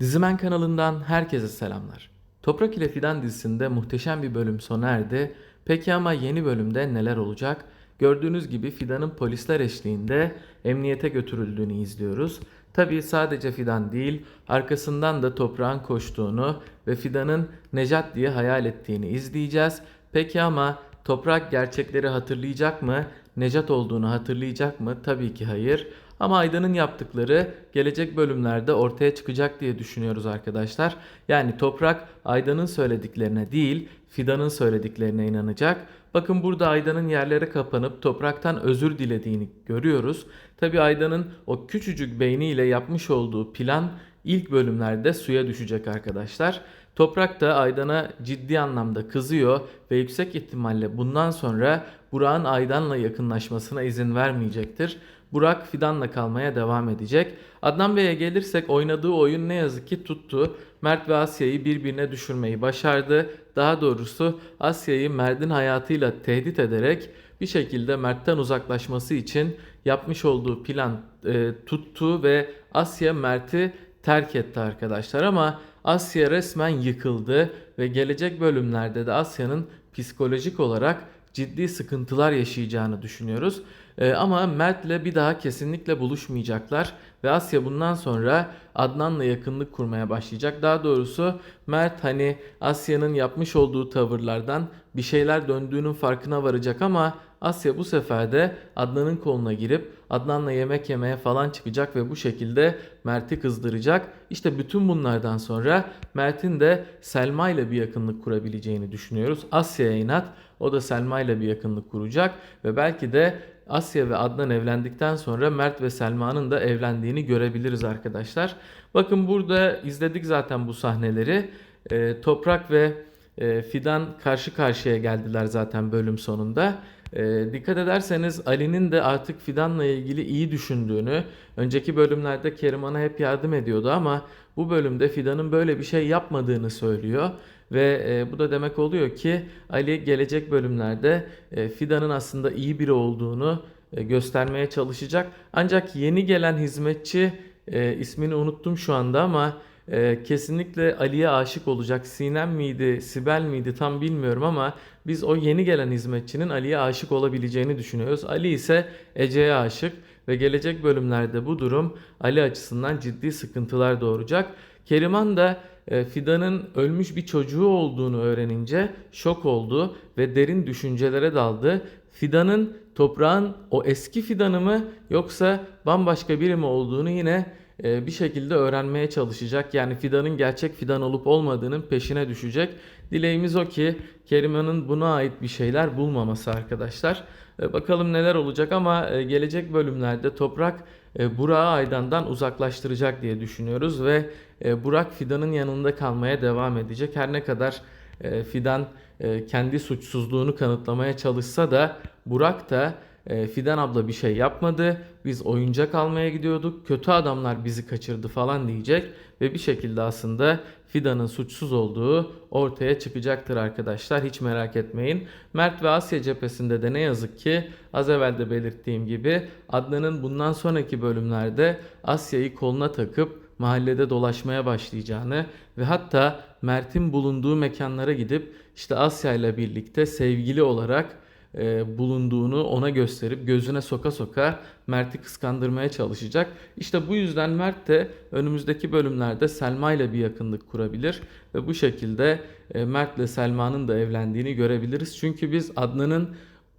Dizimen kanalından herkese selamlar. Toprak ile Fidan dizisinde muhteşem bir bölüm sona erdi. Peki ama yeni bölümde neler olacak? Gördüğünüz gibi Fidan'ın polisler eşliğinde emniyete götürüldüğünü izliyoruz. Tabii sadece Fidan değil, arkasından da toprağın koştuğunu ve Fidan'ın Nejat diye hayal ettiğini izleyeceğiz. Peki ama toprak gerçekleri hatırlayacak mı? Nejat olduğunu hatırlayacak mı? Tabii ki hayır. Ama Aydan'ın yaptıkları gelecek bölümlerde ortaya çıkacak diye düşünüyoruz arkadaşlar. Yani Toprak Aydan'ın söylediklerine değil Fidan'ın söylediklerine inanacak. Bakın burada Aydan'ın yerlere kapanıp topraktan özür dilediğini görüyoruz. Tabi Aydan'ın o küçücük beyniyle yapmış olduğu plan ilk bölümlerde suya düşecek arkadaşlar. Toprak da Aydan'a ciddi anlamda kızıyor ve yüksek ihtimalle bundan sonra Burak'ın Aydan'la yakınlaşmasına izin vermeyecektir. Burak Fidan'la kalmaya devam edecek. Adnan Bey'e gelirsek oynadığı oyun ne yazık ki tuttu. Mert ve Asya'yı birbirine düşürmeyi başardı. Daha doğrusu Asya'yı Mert'in hayatıyla tehdit ederek bir şekilde Mert'ten uzaklaşması için yapmış olduğu plan e, tuttu ve Asya Mert'i terk etti arkadaşlar ama Asya resmen yıkıldı ve gelecek bölümlerde de Asya'nın psikolojik olarak ciddi sıkıntılar yaşayacağını düşünüyoruz. Ee, ama Mert'le bir daha kesinlikle buluşmayacaklar ve Asya bundan sonra Adnan'la yakınlık kurmaya başlayacak. Daha doğrusu Mert hani Asya'nın yapmış olduğu tavırlardan bir şeyler döndüğünün farkına varacak ama Asya bu sefer de Adnan'ın koluna girip Adnan'la yemek yemeye falan çıkacak ve bu şekilde Mert'i kızdıracak. İşte bütün bunlardan sonra Mert'in de Selma ile bir yakınlık kurabileceğini düşünüyoruz. Asya'ya inat o da Selma ile bir yakınlık kuracak ve belki de Asya ve Adnan evlendikten sonra Mert ve Selma'nın da evlendiğini görebiliriz arkadaşlar. Bakın burada izledik zaten bu sahneleri. Ee, Toprak ve e, Fidan karşı karşıya geldiler zaten bölüm sonunda. E, dikkat ederseniz Ali'nin de artık Fidan'la ilgili iyi düşündüğünü, önceki bölümlerde Keriman'a hep yardım ediyordu ama bu bölümde Fidan'ın böyle bir şey yapmadığını söylüyor. Ve e, bu da demek oluyor ki Ali gelecek bölümlerde e, Fidan'ın aslında iyi biri olduğunu e, göstermeye çalışacak. Ancak yeni gelen hizmetçi e, ismini unuttum şu anda ama e, kesinlikle Ali'ye aşık olacak. Sinem miydi, Sibel miydi tam bilmiyorum ama biz o yeni gelen hizmetçinin Ali'ye aşık olabileceğini düşünüyoruz. Ali ise Ece'ye aşık ve gelecek bölümlerde bu durum Ali açısından ciddi sıkıntılar doğuracak. Keriman da e, Fidan'ın ölmüş bir çocuğu olduğunu öğrenince şok oldu ve derin düşüncelere daldı. Fidan'ın toprağın o eski fidanı mı yoksa bambaşka biri mi olduğunu yine bir şekilde öğrenmeye çalışacak. Yani fidanın gerçek fidan olup olmadığının peşine düşecek. Dileğimiz o ki Keriman'ın buna ait bir şeyler bulmaması arkadaşlar. E, Bakalım neler olacak ama e, gelecek bölümlerde Toprak e, Burak'ı Aydan'dan uzaklaştıracak diye düşünüyoruz ve e, Burak Fidan'ın yanında kalmaya devam edecek. Her ne kadar e, Fidan e, kendi suçsuzluğunu kanıtlamaya çalışsa da Burak da e, Fidan abla bir şey yapmadı. Biz oyuncak almaya gidiyorduk. Kötü adamlar bizi kaçırdı falan diyecek ve bir şekilde aslında Fidan'ın suçsuz olduğu ortaya çıkacaktır arkadaşlar. Hiç merak etmeyin. Mert ve Asya cephesinde de ne yazık ki az evvel de belirttiğim gibi Adnan'ın bundan sonraki bölümlerde Asya'yı koluna takıp mahallede dolaşmaya başlayacağını ve hatta Mert'in bulunduğu mekanlara gidip işte Asya ile birlikte sevgili olarak e, bulunduğunu ona gösterip gözüne soka soka Mert'i kıskandırmaya çalışacak. İşte bu yüzden Mert de önümüzdeki bölümlerde Selma ile bir yakınlık kurabilir ve bu şekilde e, Mert ile Selma'nın da evlendiğini görebiliriz. Çünkü biz Adnan'ın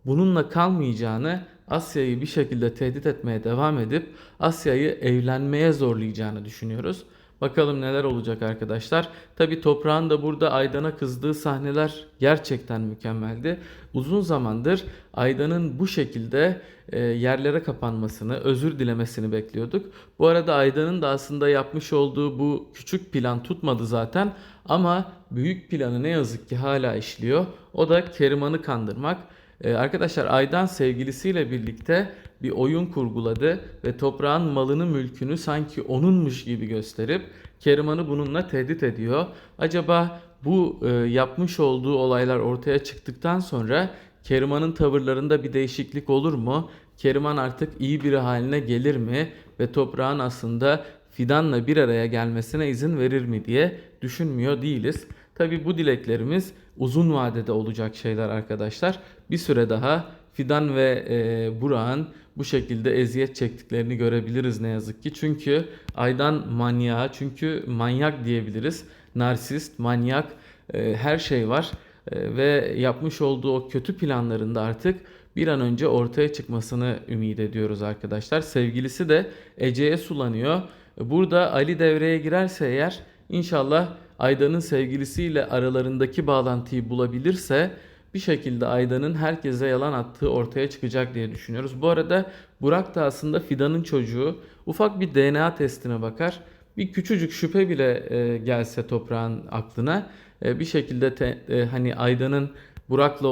bununla kalmayacağını Asya'yı bir şekilde tehdit etmeye devam edip Asya'yı evlenmeye zorlayacağını düşünüyoruz. Bakalım neler olacak arkadaşlar. Tabi toprağın da burada Aydan'a kızdığı sahneler gerçekten mükemmeldi. Uzun zamandır Aydan'ın bu şekilde e, yerlere kapanmasını, özür dilemesini bekliyorduk. Bu arada Aydan'ın da aslında yapmış olduğu bu küçük plan tutmadı zaten. Ama büyük planı ne yazık ki hala işliyor. O da Keriman'ı kandırmak. Ee, arkadaşlar Aydan sevgilisiyle birlikte bir oyun kurguladı ve toprağın malını mülkünü sanki onunmuş gibi gösterip Keriman'ı bununla tehdit ediyor. Acaba bu e, yapmış olduğu olaylar ortaya çıktıktan sonra Keriman'ın tavırlarında bir değişiklik olur mu? Keriman artık iyi biri haline gelir mi? Ve toprağın aslında fidanla bir araya gelmesine izin verir mi diye düşünmüyor değiliz. Tabi bu dileklerimiz uzun vadede olacak şeyler arkadaşlar. Bir süre daha Fidan ve e, Burak'ın bu şekilde eziyet çektiklerini görebiliriz ne yazık ki. Çünkü Aydan manyağı, çünkü manyak diyebiliriz. Narsist, manyak e, her şey var. E, ve yapmış olduğu o kötü planlarında artık bir an önce ortaya çıkmasını ümit ediyoruz arkadaşlar. Sevgilisi de Ece'ye sulanıyor. Burada Ali devreye girerse eğer inşallah Aydan'ın sevgilisiyle aralarındaki bağlantıyı bulabilirse bir şekilde Aydan'ın herkese yalan attığı ortaya çıkacak diye düşünüyoruz. Bu arada Burak da aslında Fidan'ın çocuğu. Ufak bir DNA testine bakar. Bir küçücük şüphe bile e, gelse toprağın aklına e, bir şekilde te- e, hani Aydan'ın Burak'la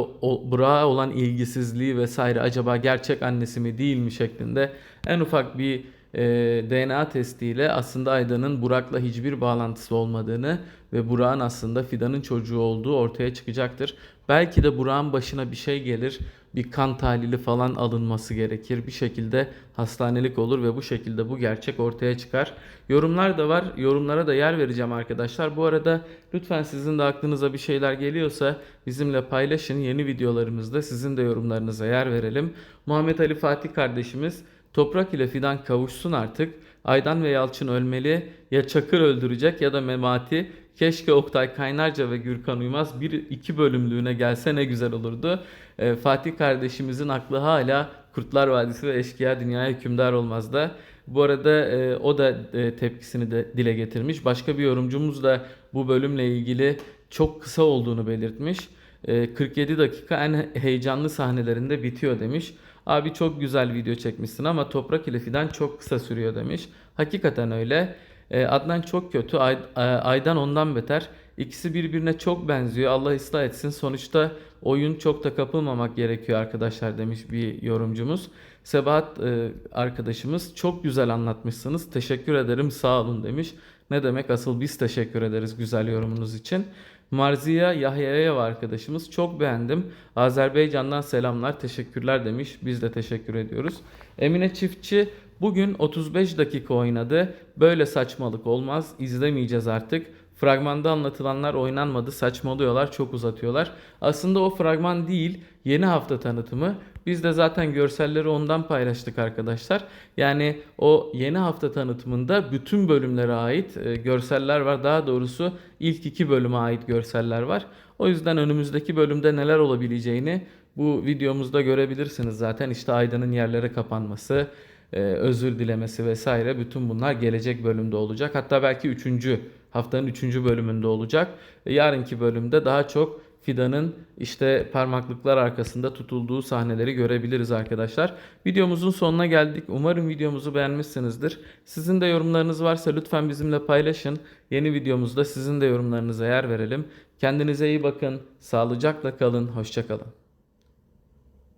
Burak'a olan ilgisizliği vesaire acaba gerçek annesi mi değil mi şeklinde en ufak bir e, DNA testiyle aslında Aydan'ın Burak'la hiçbir bağlantısı olmadığını ve Burak'ın aslında Fidan'ın çocuğu olduğu ortaya çıkacaktır. Belki de Burak'ın başına bir şey gelir, bir kan tahlili falan alınması gerekir. Bir şekilde hastanelik olur ve bu şekilde bu gerçek ortaya çıkar. Yorumlar da var. Yorumlara da yer vereceğim arkadaşlar. Bu arada lütfen sizin de aklınıza bir şeyler geliyorsa bizimle paylaşın. Yeni videolarımızda sizin de yorumlarınıza yer verelim. Muhammed Ali Fatih kardeşimiz Toprak ile Fidan kavuşsun artık. Aydan ve Yalçın ölmeli. Ya Çakır öldürecek ya da Memati. Keşke Oktay Kaynarca ve Gürkan Uymaz bir iki bölümlüğüne gelse ne güzel olurdu. Ee, Fatih kardeşimizin aklı hala Kurtlar Vadisi ve Eşkıya Dünyaya Hükümdar olmaz da. Bu arada e, o da e, tepkisini de dile getirmiş. Başka bir yorumcumuz da bu bölümle ilgili çok kısa olduğunu belirtmiş. E, 47 dakika en heyecanlı sahnelerinde bitiyor demiş. Abi çok güzel video çekmişsin ama Toprak ile Fidan çok kısa sürüyor demiş. Hakikaten öyle. E, Adnan çok kötü. E, Aydan ondan beter. İkisi birbirine çok benziyor. Allah ıslah etsin. Sonuçta oyun çok da kapılmamak gerekiyor arkadaşlar demiş bir yorumcumuz. Sebahat e, arkadaşımız çok güzel anlatmışsınız. Teşekkür ederim sağ olun demiş. Ne demek asıl biz teşekkür ederiz güzel yorumunuz için. Marziya Yahya'ya arkadaşımız çok beğendim. Azerbaycan'dan selamlar teşekkürler demiş. Biz de teşekkür ediyoruz. Emine Çiftçi bugün 35 dakika oynadı. Böyle saçmalık olmaz. İzlemeyeceğiz artık. Fragmanda anlatılanlar oynanmadı, saçmalıyorlar, çok uzatıyorlar. Aslında o fragman değil, yeni hafta tanıtımı. Biz de zaten görselleri ondan paylaştık arkadaşlar. Yani o yeni hafta tanıtımında bütün bölümlere ait e, görseller var. Daha doğrusu ilk iki bölüme ait görseller var. O yüzden önümüzdeki bölümde neler olabileceğini bu videomuzda görebilirsiniz zaten. İşte Aydan'ın yerlere kapanması, e, özür dilemesi vesaire bütün bunlar gelecek bölümde olacak. Hatta belki 3. haftanın 3. bölümünde olacak. E, Yarınki bölümde daha çok Fidan'ın işte parmaklıklar arkasında tutulduğu sahneleri görebiliriz arkadaşlar. Videomuzun sonuna geldik. Umarım videomuzu beğenmişsinizdir. Sizin de yorumlarınız varsa lütfen bizimle paylaşın. Yeni videomuzda sizin de yorumlarınıza yer verelim. Kendinize iyi bakın. Sağlıcakla kalın. Hoşçakalın.